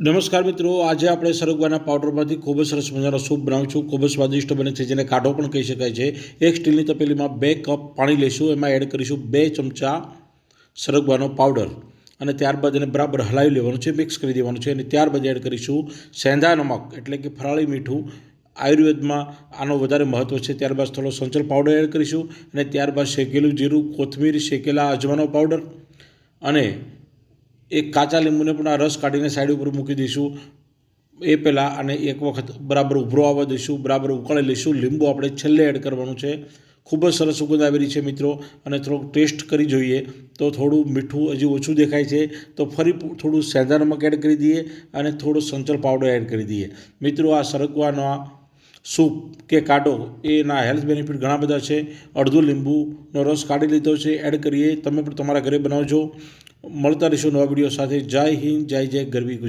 નમસ્કાર મિત્રો, આજે આપણે સરગવાના પાવડરમાંથી ખૂબ જ સરસ મજાનો સૂપ છું ખૂબ જ સ્વાદિષ્ટ બને છે, જેને કાઢો પણ કહી શકાય છે. એક સ્ટીલની તપેલીમાં બે કપ પાણી લઈશું એમાં એડ કરીશું બે ચમચા સરગવાનો પાવડર. અને ત્યારબાદ એને બરાબર હલાવી લેવાનું છે, મિક્સ કરી દેવાનું છે. અને ત્યારબાદ એડ કરીશું સેંધા નમક, એટલે કે ફરાળી મીઠું. આયુર્વેદમાં આનો વધારે મહત્ત્વ છે. ત્યારબાદ થોડો સંચલ પાવડર એડ કરીશું. અને ત્યારબાદ શેકેલું જીરું, કોથમીર, શેકેલા અજમાનો પાવડર. અને એક કાચા લીંબુને પણ આ રસ કાઢીને સાઈડ ઉપર મૂકી દઈશું. એ પહેલાં અને એક વખત બરાબર ઉભરો આવવા દઈશું, બરાબર ઉકાળી લઈશું. લીંબુ આપણે છેલ્લે એડ કરવાનું છે. ખૂબ જ સરસ સુગંધ આવી રહી છે મિત્રો અને થોડોક ટેસ્ટ કરી જોઈએ. તો થોડું મીઠું હજી ઓછું દેખાય છે. તો ફરી થોડું સેંધા નમક એડ કરી દઈએ અને થોડું સંચર પાવડર એડ કરી દઈએ. મિત્રો, આ સરગવાનો સૂપ કે કાઢો એના હેલ્થ બેનિફિટ ઘણા બધા છે. અડધું લીંબુનો રસ કાઢી લીધો છે. એડ કરીએ. તમે પણ તમારા ઘરે બનાવજો. મળતા રહીશું નવા વીડિયો સાથે. જય હિન્દ જય જય ગરવી